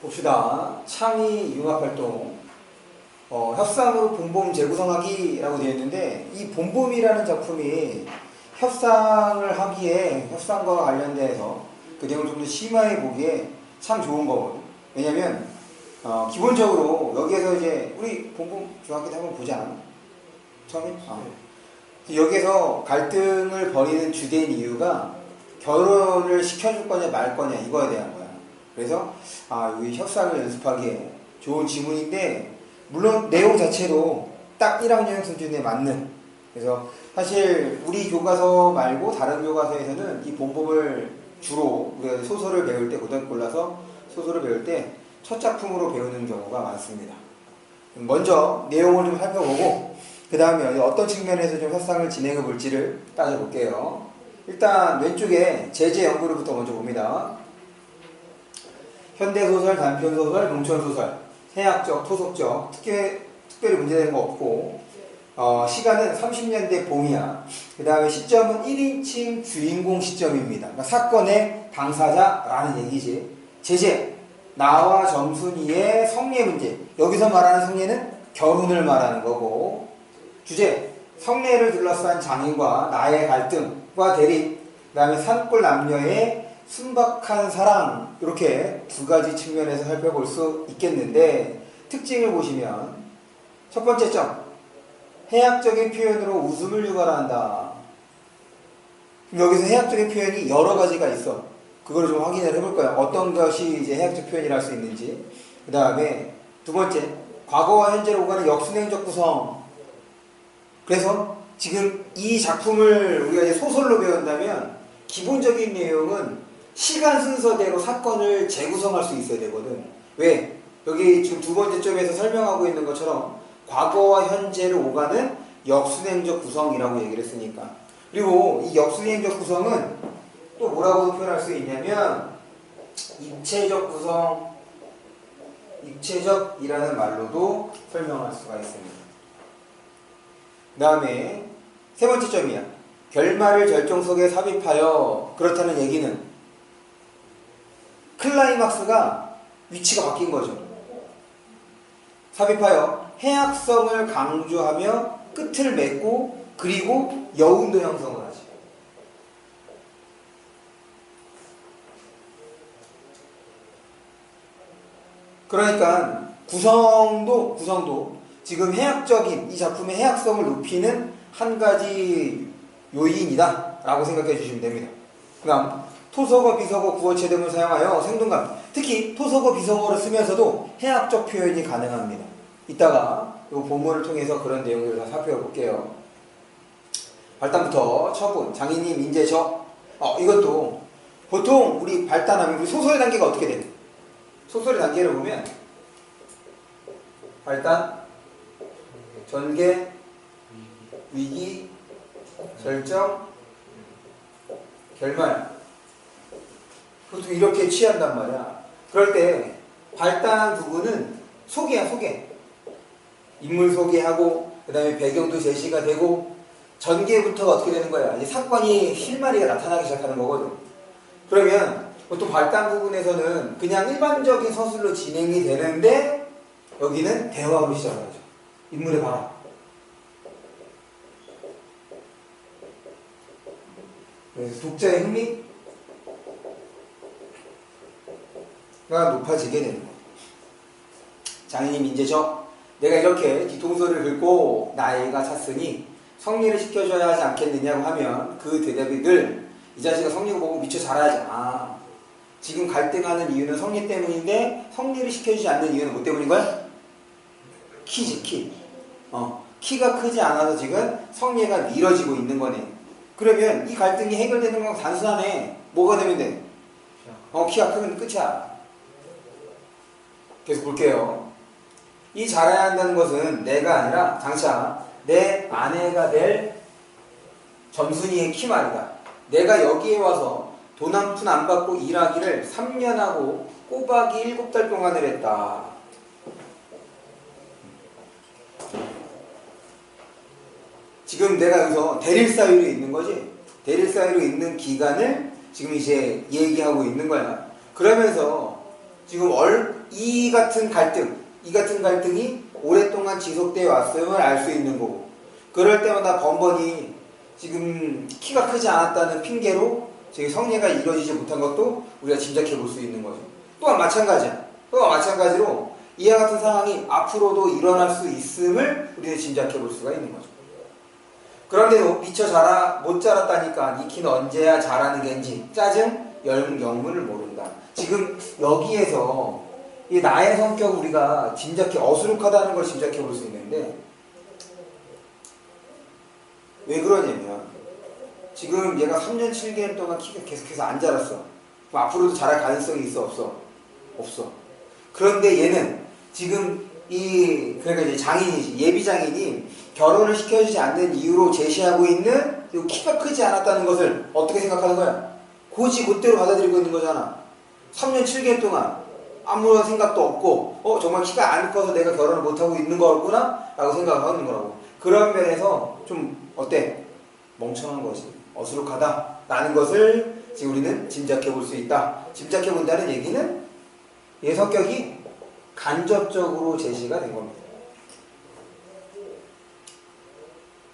봅시다. 창의 융합활동 어, 협상으로 본봄 재구성하기라고 되어 있는데 이 본봄이라는 작품이 협상을 하기에 협상과 관련돼서 그 내용을 좀 더 심화해 보기에 참 좋은 거거든. 왜냐면 어, 기본적으로 여기에서 이제 우리 본봄 중학교 때 한번 보지 않았나? 처음에? 아. 여기에서 갈등을 벌이는 주된 이유가 결혼을 시켜줄 거냐 말 거냐 이거에 대한 거야. 그래서 아 여기 협상을 연습하기에 좋은 지문인데 물론 내용 자체도 딱 1학년 수준에 맞는 그래서 사실 우리 교과서 말고 다른 교과서에서는 이 본법을 주로 우리가 소설을 배울 때 고등학교 올라서 소설을 배울 때 첫 작품으로 배우는 경우가 많습니다. 먼저 내용을 좀 살펴보고 그 다음에 어떤 측면에서 좀 협상을 진행해 볼지를 따져볼게요. 일단 왼쪽에 제재 연구를부터 먼저 봅니다. 현대소설, 단편소설, 농촌소설, 해학적, 토속적, 특히, 특별히 문제되는 거 없고 어, 시간은 30년대 봄이야. 그 다음에 시점은 1인칭 주인공 시점입니다. 그러니까 사건의 당사자라는 얘기지. 제재, 나와 점순이의 성례 문제. 여기서 말하는 성례는 결혼을 말하는 거고 주제, 성례를 둘러싼 장인과 나의 갈등과 대립, 그 다음에 산골 남녀의 순박한 사랑 이렇게 두 가지 측면에서 살펴볼 수 있겠는데 특징을 보시면 첫 번째 점 해학적인 표현으로 웃음을 유발한다. 여기서 해학적인 표현이 여러 가지가 있어. 그걸 좀 확인을 해볼 거야. 어떤 것이 이제 해학적 표현이라 할 수 있는지. 그 다음에 두 번째 과거와 현재로 오가는 역순행적 구성. 그래서 지금 이 작품을 우리가 이제 소설로 배운다면 기본적인 내용은 시간 순서대로 사건을 재구성할 수 있어야 되거든. 왜? 여기 지금 두 번째 점에서 설명하고 있는 것처럼 과거와 현재를 오가는 역순행적 구성이라고 얘기를 했으니까. 그리고 이 역순행적 구성은 또 뭐라고 표현할 수 있냐면 입체적 구성, 입체적이라는 말로도 설명할 수가 있습니다. 그 다음에 세 번째 점이야. 결말을 절정 속에 삽입하여 그렇다는 얘기는 클라이막스가 위치가 바뀐 거죠. 삽입하여 해악성을 강조하며 끝을 맺고 그리고 여운도 형성을 하지. 그러니까 구성도 구성도 지금 해학적인 이 작품의 해학성을 높이는 한 가지 요인이다라고 생각해 주시면 됩니다. 그다음 토속어, 비속어, 구어체 등을 사용하여 생동감, 특히 토속어, 비속어를 쓰면서도 해학적 표현이 가능합니다. 이따가 이 본문을 통해서 그런 내용들을 다 살펴볼게요. 발단부터 처분, 장인님, 인재, 저. 어, 이것도 보통 우리 발단하면 우리 소설의 단계가 어떻게 돼? 소설의 단계를 보면 발단, 전개, 위기, 결정, 결말. 보통 이렇게 취한단 말이야. 그럴 때 발단 부분은 소개야, 소개. 인물 소개하고 그 다음에 배경도 제시가 되고 전개부터가 어떻게 되는 거야? 이제 사건이 실마리가 나타나기 시작하는 거거든. 그러면 보통 발단 부분에서는 그냥 일반적인 서술로 진행이 되는데 여기는 대화로 시작하죠. 인물의. 그래서 독자의 흥미 가 높아지게 되는 거예요. 장인님 인재죠. 내가 이렇게 뒤통수를 긁고 나이가 찼으니 성리를 시켜줘야 하지 않겠느냐고 하면 그 대답이 늘 이 자식아 성리고 보고 미처 잘하지. 아, 지금 갈등하는 이유는 성리 때문인데 성리를 시켜주지 않는 이유는 뭐 때문인 거야? 키지, 키. 어, 키가 크지 않아서 지금 성리가 미뤄지고 있는 거네. 그러면 이 갈등이 해결되는 건 단순하네. 뭐가 되면 돼? 어, 키가 크면 끝이야. 계속 볼게요. 이 잘해야 한다는 것은 내가 아니라 장차 내 아내가 될 점순이의 키 말이다. 내가 여기에 와서 돈 한 푼 안 받고 일하기를 3년 하고 꼬박이 7달 동안을 했다. 지금 내가 여기서 대릴 사유로 있는 거지. 대릴 사유로 있는 기간을 지금 이제 얘기하고 있는 거야. 그러면서 지금 얼, 이 같은 갈등, 이 같은 갈등이 오랫동안 지속되어 왔음을 알 수 있는 거고, 그럴 때마다 번번이 지금 키가 크지 않았다는 핑계로 저기 성례가 이루어지지 못한 것도 우리가 짐작해 볼 수 있는 거죠. 또한 마찬가지야. 또한 마찬가지로 이와 같은 상황이 앞으로도 일어날 수 있음을 우리는 짐작해 볼 수가 있는 거죠. 그런데도 미처 자라 못 자랐다니까 이 키는 언제야 자라는 겐지 짜증 영, 영문을 모른다. 지금 여기에서 이 나의 성격을 우리가 짐작해 어수룩하다는 걸 짐작해 볼 수 있는데 왜 그러냐면 지금 얘가 3년 7개월 동안 키가 계속해서 안 자랐어. 그럼 앞으로도 자랄 가능성이 있어 없어? 없어. 그런데 얘는 지금 이 그러니까 이제 장인이지 예비 장인이 결혼을 시켜주지 않는 이유로 제시하고 있는 이 키가 크지 않았다는 것을 어떻게 생각하는 거야? 고지 곧대로 받아들이고 있는 거잖아. 3년 7개월 동안 아무런 생각도 없고 어 정말 키가 안 커서 내가 결혼을 못 하고 있는 거구나 라고 생각을 하는 거라고. 그런 면에서 좀 어때? 멍청한 거지. 어수룩하다. 라는 것을 지금 우리는 짐작해 볼 수 있다. 짐작해 본다는 얘기는 얘 성격이 간접적으로 제시가 된 겁니다.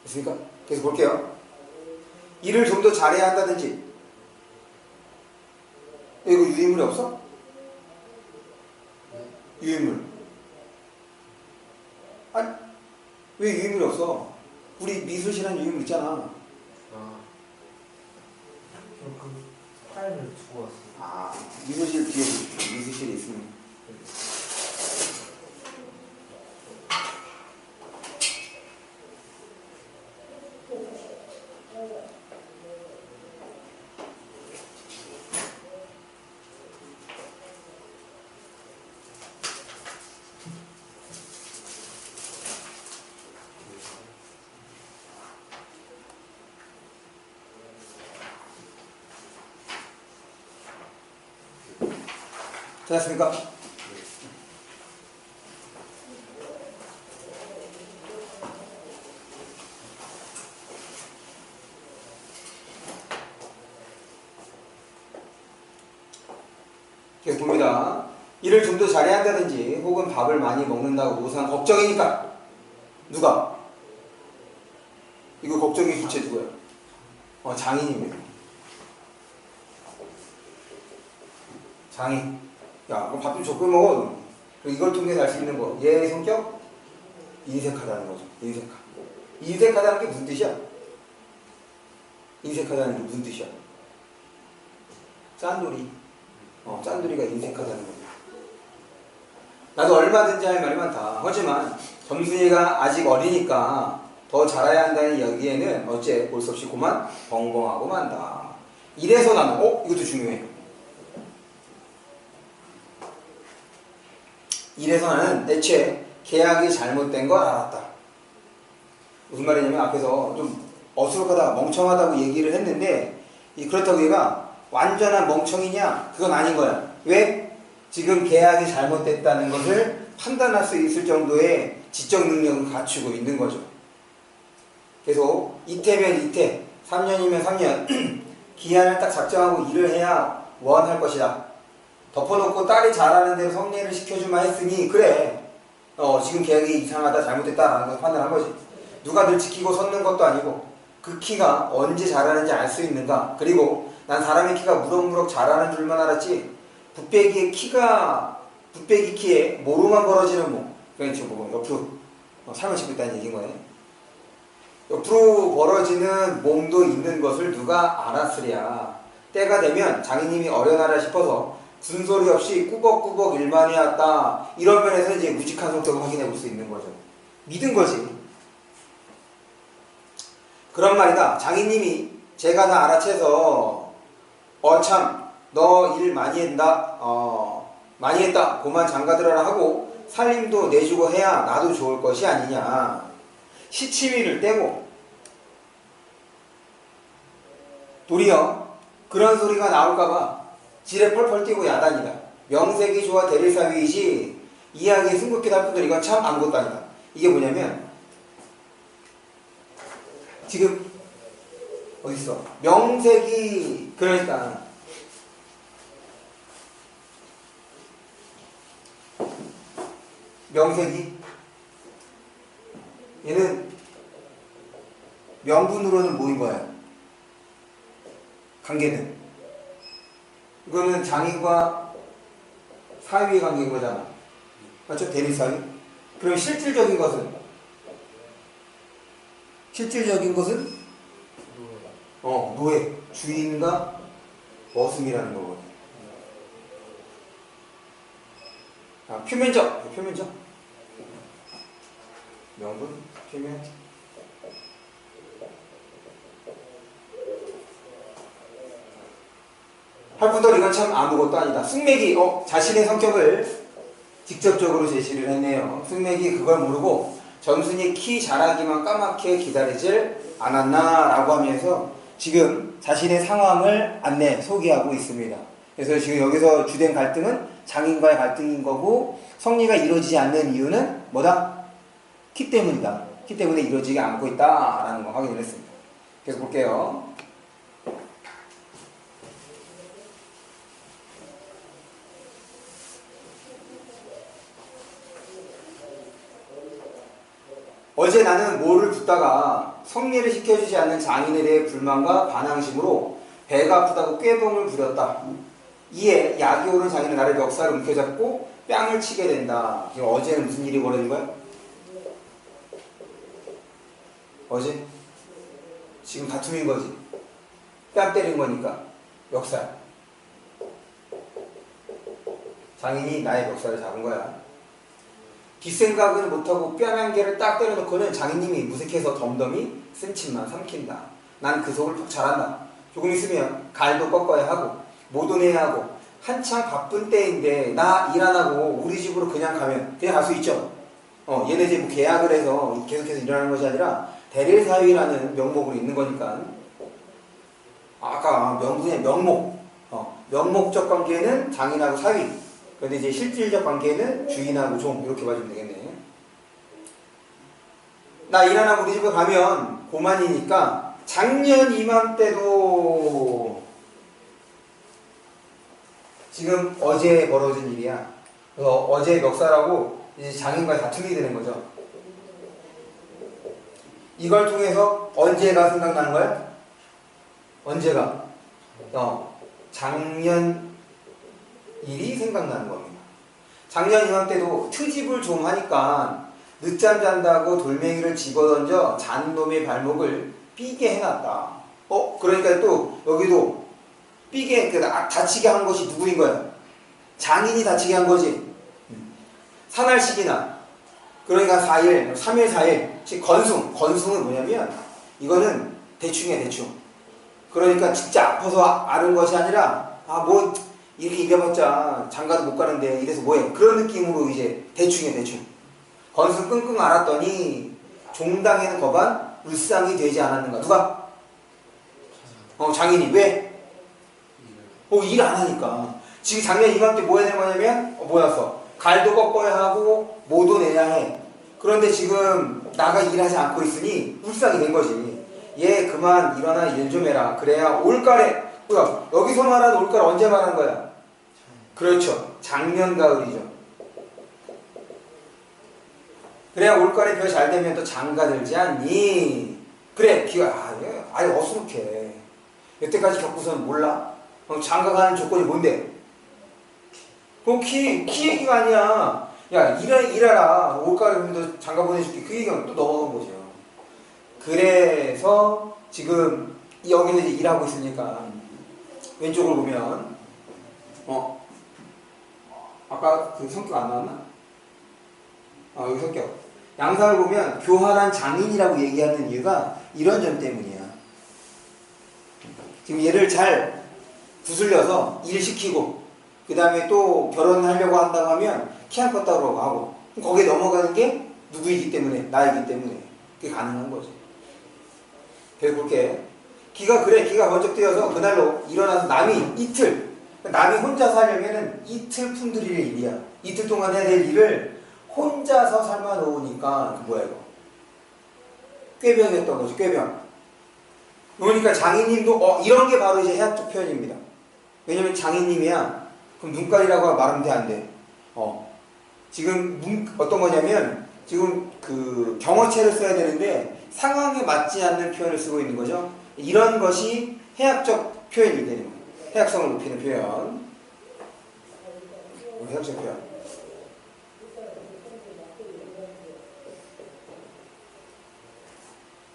됐습니까? 계속 볼게요. 일을 좀 더 잘해야 한다든지. 이거 유인물이 없어? 유인물. 아니, 왜 유인물이 없어? 우리 미술실한 유인물 있잖아. 아. 저그 파일을 두고 왔어요. 아, 미술실 뒤에 미술실이 있습니다. 됐습니까? 계속 봅니다. 일을 좀 더 잘해야 한다든지 혹은 밥을 많이 먹는다고 무상 걱정이니까 누가? 이거 걱정의 주체 누구야? 어, 장인입니다. 장인. 야, 그럼 밥좀 적게 먹어. 이걸 통해서 알수 있는 거. 얘의 성격? 인색하다는 거죠. 인색하. 인색하다는 게 무슨 뜻이야? 인색하다는 게 무슨 뜻이야? 짠돌이. 어, 짠돌이가 인색하다는 거죠. 나도 얼마든지 할 말이 많다. 하지만 점순이가 아직 어리니까 더 자라야 한다는 여기에는 어째 볼 수 없이 고만 벙벙하고 만다. 이래서 나는 어 이것도 중요해. 이래서 나는 애초에 계약이 잘못된 걸 알았다. 무슨 말이냐면 앞에서 좀 어수룩하다, 멍청하다고 얘기를 했는데 이 그렇다고 얘가 완전한 멍청이냐? 그건 아닌 거야. 왜? 지금 계약이 잘못됐다는 것을 판단할 수 있을 정도의 지적 능력을 갖추고 있는 거죠. 계속 이태면 이태, 3년이면 3년 기한을 딱 작정하고 일을 해야 원할 것이다. 덮어놓고 딸이 잘하는 대로 성례를 시켜주마 했으니 그래. 어 지금 계약이 이상하다 잘못됐다라는 걸 판단한 거지. 누가 늘 지키고 섰는 것도 아니고 그 키가 언제 자라는지 알 수 있는가. 그리고 난 사람의 키가 무럭무럭 자라는 줄만 알았지. 붓배기의 키가 붓배기 키에 모루만 벌어지는 몸. 그러니까 뭐 옆으로 어, 삶을 싣고 있다는 얘기인 거예요 옆으로 벌어지는 몸도 있는 것을 누가 알았으랴. 때가 되면 장인님이 어려나라 싶어서 군소리 없이 꾸벅꾸벅 일만 해왔다. 이런 면에서 이제 무직한 성격을 확인해 볼 수 있는 거죠. 믿은 거지. 그런 말이다. 장인님이 제가 다 알아채서 어 참 너 일 많이 했다. 어 많이 했다. 고만 장가들어라 하고 살림도 내주고 해야 나도 좋을 것이 아니냐. 시치미를 떼고 도리어 그런 소리가 나올까봐 지레 펄펄 뛰고 야단이다. 명색이 좋아 대릴사위이지 이야기에 승부욕 할 분들 이건 참 아무것도 아니다. 이게 뭐냐면 지금 어딨어? 명색이 그러니까 명색이 얘는 명분으로는 뭐인 거예요? 관계는 이거는 장인과 사위의 관계인 거잖아. 맞죠? 대리 사위. 그럼 실질적인 것은 실질적인 것은. 어 노예 주인과 머슴이라는 거거든. 아, 표면적 표면적 명분 표면 할분들 이건 참 아무것도 아니다. 승맥이 어, 자신의 성격을 직접적으로 제시를 했네요. 승맥이 그걸 모르고 점순이 키 자라기만 까맣게 기다리질 않았나라고 하면서 지금 자신의 상황을 안내 소개하고 있습니다. 그래서 지금 여기서 주된 갈등은 장인과의 갈등인 거고 성리가 이루어지지 않는 이유는 뭐다? 키 때문이다. 키 때문에 이루어지지 않고 있다라는 거 확인을 했습니다. 계속 볼게요. 어제 나는 뭐를 붓다가 성리를 시켜주지 않는 장인에 대해 불만과 반항심으로 배가 아프다고 꾀봉을 부렸다. 이에 약이 오른 장인은 나를 멱살을 움켜잡고 뺨을 치게 된다. 지금 어제는 무슨 일이 벌어진 거야? 어제? 지금 다툼인 거지. 뺨 때린 거니까 멱살. 장인이 나의 멱살을 잡은 거야. 뒷생각은 못하고 뺨 한 개를 딱 때려놓고는 장인님이 무색해서 덤덤히 쓴침만 삼킨다. 난 그 속을 푹 잘한다. 조금 있으면 갈도 꺾어야 하고 모돈해야 하고 한창 바쁜 때인데 나 일 안 하고 우리 집으로 그냥 가면 그냥 갈 수 있죠. 어, 얘네 집 뭐 계약을 해서 계속해서 일하는 것이 아니라 대릴사위라는 명목으로 있는 거니까 아까 명분의 명목 어, 명목적 관계는 장인하고 사위 그런데 이제 실질적 관계는 주인하고 종 이렇게 봐주면 되겠네. 나일안 하고 우리 집에 가면 고만이니까 작년 이맘때도 지금 어제 벌어진 일이야. 그래서 어제 멱살하고 이제 장인과의 다툼이 되는 거죠. 이걸 통해서 언제가 생각나는 거야? 언제가? 어, 작년 일이 생각나는 겁니다. 작년 이맘때도 트집을 좀 하니까 늦잠 잔다고 돌멩이를 집어던져 잔 놈의 발목을 삐게 해놨다. 어, 그러니까 또 여기도 삐게 그 다- 다치게 한 것이 누구인 거야? 장인이 다치게 한 거지. 사날식이나 그러니까 4일, 3일, 4일. 즉 건숭, 건숭은 뭐냐면 이거는 대충이야 대충. 그러니까 진짜 아파서 아- 앓은 것이 아니라 아 뭐 이렇게 일해봤자 장가도 못 가는데 이래서 뭐해 그런 느낌으로 이제 대충이야 대충. 건숭 끙끙 앓았더니 종당에는 거반 울상이 되지 않았는가 누가? 어 장인이 왜? 어, 일 안 하니까. 지금 작년 이맘때 뭐 해야 되는 거냐면, 어, 뭐였어? 갈도 꺾어야 하고, 모도 내야 해. 그런데 지금 나가 일하지 않고 있으니, 울상이 된 거지. 얘 그만 일어나 일 좀 해라. 그래야 올가을에, 뭐야, 여기서 말하는 올가을 언제 말하는 거야? 그렇죠. 작년 가을이죠. 그래야 올가을에 벼 잘 되면 또 장가 들지 않니? 그래, 기가, 아, 얘 아예 어수룩해. 여태까지 겪고서는 몰라? 그럼 장가 가는 조건이 뭔데? 그럼 키, 키 얘기가 아니야. 야, 일하, 일하라. 올가을에 너 장가 보내줄게. 그 얘기가 또 넘어간 거죠. 그래서 지금 여기는 일하고 있으니까 왼쪽을 보면, 어, 아까 그 성격 안 나왔나? 아, 여기 성격. 양상을 보면 교활한 장인이라고 얘기하는 이유가 이런 점 때문이야. 지금 얘를 잘 구슬려서 일 시키고 그 다음에 또 결혼하려고 한다고 하면 키한컷 따로 하고 거기에 넘어가는 게 누구이기 때문에 나이기 때문에 그게 가능한 거지 그래서 볼게 기가 그래 기가 번쩍 뛰어서 그날로 일어나서 남이 이틀 남이 혼자서 하려면은 이틀 품들일 일이야 이틀 동안 해야 될 일을 혼자서 삶아 놓으니까 그 뭐야 이거 꾀병이었던 거지 꾀병 그러니까 장인님도 어 이런 게 바로 이제 해학적 표현입니다. 왜냐면 장인님이야. 그럼 눈깔이라고 말하면 돼 안 돼? 어 지금 문, 어떤 거냐면 지금 그 경어체를 써야 되는데 상황에 맞지 않는 표현을 쓰고 있는 거죠. 이런 것이 해학적 표현이 되는. 해학성을 높이는 표현. 우리 해학적 표현.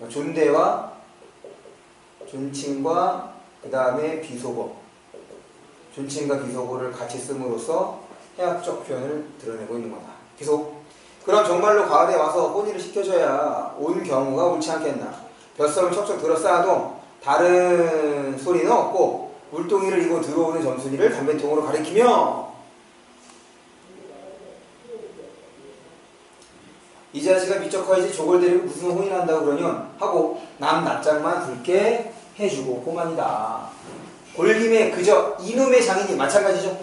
존대와 존칭과 그 다음에 비속어. 존칭과 비속어를 같이 씀으로써 해학적 표현을 드러내고 있는 거다. 계속. 그럼 정말로 가을에 와서 혼이를 시켜줘야 온 경우가 옳지 않겠나. 벼슬을 척척 들어 쌓아도 다른 소리는 없고 물동이를 이고 들어오는 점순이를 담배통으로 가리키며 이 자식아 미적 커야지 저걸 데리고 무슨 혼이 난다고 그러냐 하고 남 낯장만 붉게 해주고 고만이다. 골김에 그저 이놈의 장인님 마찬가지죠.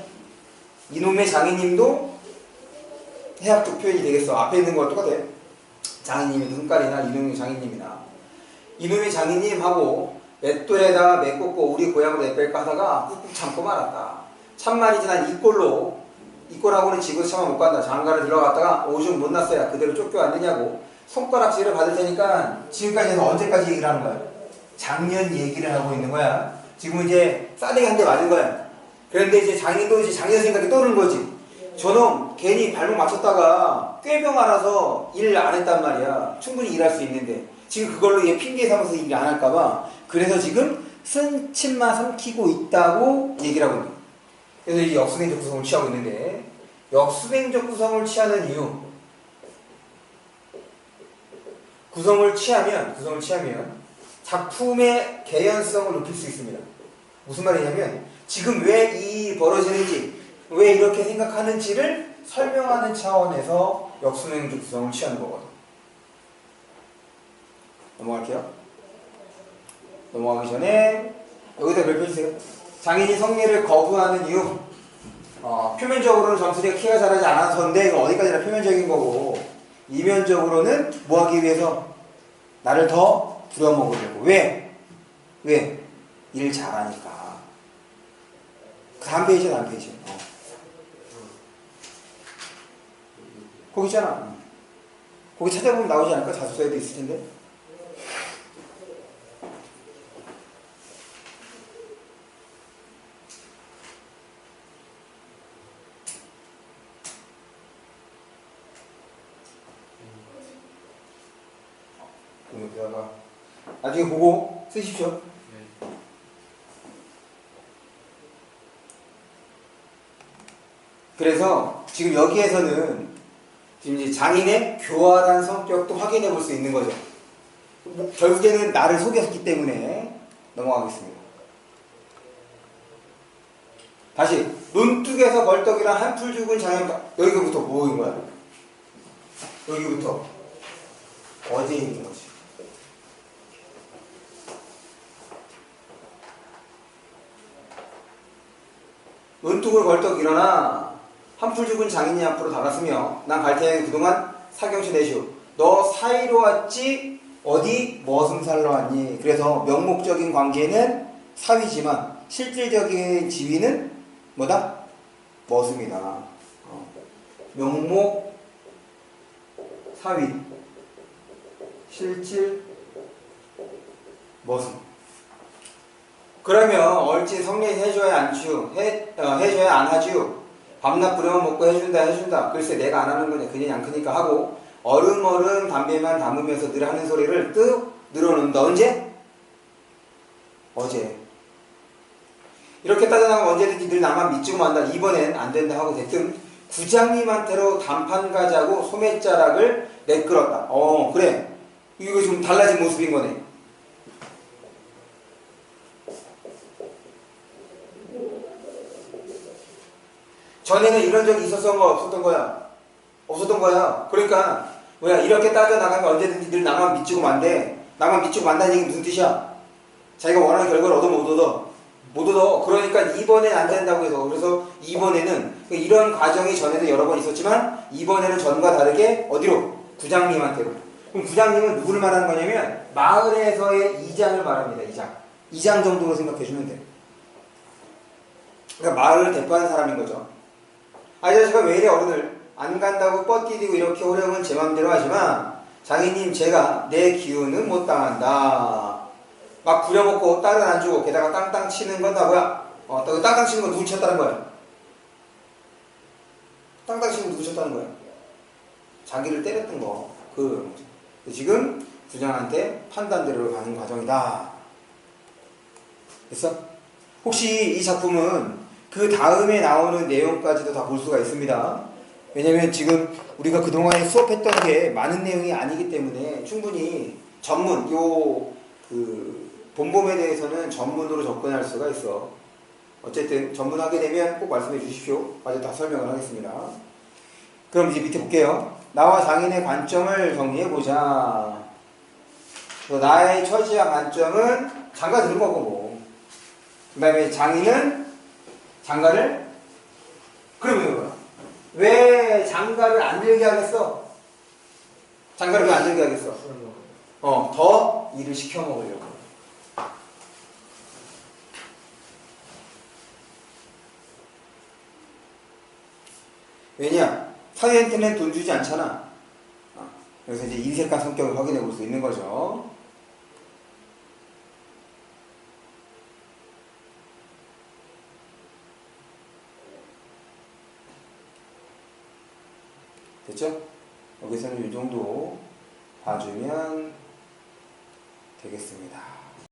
이놈의 장인님도 해학적 표현이 되겠어. 앞에 있는 거와 똑같아. 장인님이 눈깔이나 이놈의 장인님이나 이놈의 장인님하고 맷돌에다가 메꽂고 우리 고향으로 내뺄까 하다가 꾹꾹 참고 말았다. 참말이지 난 이 꼴로 이 꼴하고는 집에서 참아 못 간다. 장가를 들어갔다가 오줌 못 났어야 그대로 쫓겨왔느냐고 손가락질을 받을 테니까 지금까지는 언제까지 얘기를 하는 거야? 작년 얘기를 하고 있는 거야. 지금 이제 싸대기 한 대 맞은 거야. 그런데 이제 장인도 이제 작년 생각이 떠오르는 거지. 저놈 괜히 발목 맞췄다가 꾀병 알아서 일 안 했단 말이야. 충분히 일할 수 있는데 지금 그걸로 얘 핑계 삼아서 일 안 할까봐 그래서 지금 쓴 침만 삼키고 있다고 얘기를 하고 있는. 그래서 이 역수행적 구성을 취하고 있는데 역수행적 구성을 취하는 이유 구성을 취하면 구성을 취하면 작품의 개연성을 높일 수 있습니다. 무슨 말이냐면 지금 왜 이 벌어지는지 왜 이렇게 생각하는지를 설명하는 차원에서 역수행적 구성을 취하는 거거든. 넘어갈게요. 넘어가기 전에 여기다 별표 주세요. 장인이 성례를 거부하는 이유. 어, 표면적으로는 점수리가 키가 자라지 않아서인데 이거 어디까지나 표면적인 거고 이면적으로는 뭐 하기 위해서 나를 더 부려먹으려고 왜? 왜? 일 잘하니까 그 다음 페이지야 다음 페이지 어. 거기 있잖아 거기 찾아보면 나오지 않을까? 자소서에도 있을 텐데 여기다가 나중에 보고 쓰십시오. 네. 그래서 지금 여기에서는 지금 이제 장인의 교활한 성격도 확인해 볼 수 있는 거죠. 뭐, 결국에는 나를 속였기 때문에 넘어가겠습니다. 다시 논뚝에서 벌떡이란 한풀 죽은 장인 여기부터 뭐인 거야? 여기부터 어제 있는 거지. 논뚝을 벌떡 일어나 한풀 죽은 장인이 앞으로 다가서며 난 갈 테니 그동안 사경시 내시오. 너 사이로 왔지? 어디 머슴 살러 왔니? 그래서 명목적인 관계는 사위지만 실질적인 지위는 뭐다? 머슴이다. 어. 명목 사위. 실질 머슴 그러면 얼진 성례 해줘야 안 치우 해, 어, 해줘야 안 하지요 밤낮 부려만 먹고 해준다 해준다. 글쎄 내가 안 하는 거냐 그냥 양 크니까 하고 얼음얼음 담배만 담으면서 늘 하는 소리를 뜩 늘어놓는다. 언제? 어제. 이렇게 따져나가면 언제든지 늘 나만 믿지고 만다. 이번엔 안 된다 하고 대뜸 구장님한테로 단판 가자고 소매자락을 내끌었다. 어 그래. 이거 좀 달라진 모습인 거네 전에는 이런 적이 있었던 거 없었던 거야? 없었던 거야. 그러니까 뭐야 이렇게 따져 나가면 언제든지 늘 나만 미치고 만대. 나만 미치고 만다는 얘기 무슨 뜻이야? 자기가 원하는 결과를 얻어 못 얻어. 못 얻어. 그러니까 이번엔 안 된다고 해서 그래서 이번에는 이런 과정이 전에도 여러 번 있었지만 이번에는 전과 다르게 어디로? 구장님한테로. 그럼 구장님은 누구를 말하는 거냐면 마을에서의 이장을 말합니다. 이장. 이장 정도로 생각해 주면 돼. 그러니까 마을을 대표하는 사람인 거죠. 아, 이 자식아 왜 이래 어른을 안 간다고 뻗디디고 이렇게 호령은 제 맘대로 하지만 장인님 제가 내 기운은 못 당한다. 막 부려먹고 딸은 안 주고 게다가 땅땅 치는 건다 뭐야? 어, 또 땅땅 치는 건 누구 쳤다는 거야? 땅땅 치는 건 누구 쳤다는 거야? 자기를 때렸던 거. 그 지금 부장한테 판단대로 가는 과정이다. 됐어? 혹시 이 작품은 그 다음에 나오는 내용까지도 다 볼 수가 있습니다. 왜냐면 지금 우리가 그동안에 수업했던 게 많은 내용이 아니기 때문에 충분히 전문, 요, 그, 본범에 대해서는 전문으로 접근할 수가 있어. 어쨌든 전문하게 되면 꼭 말씀해 주십시오. 아주 다 설명을 하겠습니다. 그럼 이제 밑에 볼게요. 나와 장인의 관점을 정리해 보자. 나의 처지와 관점은 장가 들은 거고 뭐. 그 다음에 장인은 장가를 그러면 뭐야? 왜 장가를 안 들게 하겠어? 장가를 왜 안 들게 하겠어? 어, 더 일을 시켜 먹으려고. 왜냐? 사위한테는 돈 주지 않잖아. 어, 그래서 이제 인색한 성격을 확인해 볼 수 있는 거죠. 됐죠? 여기서는 이 정도 봐주면 되겠습니다.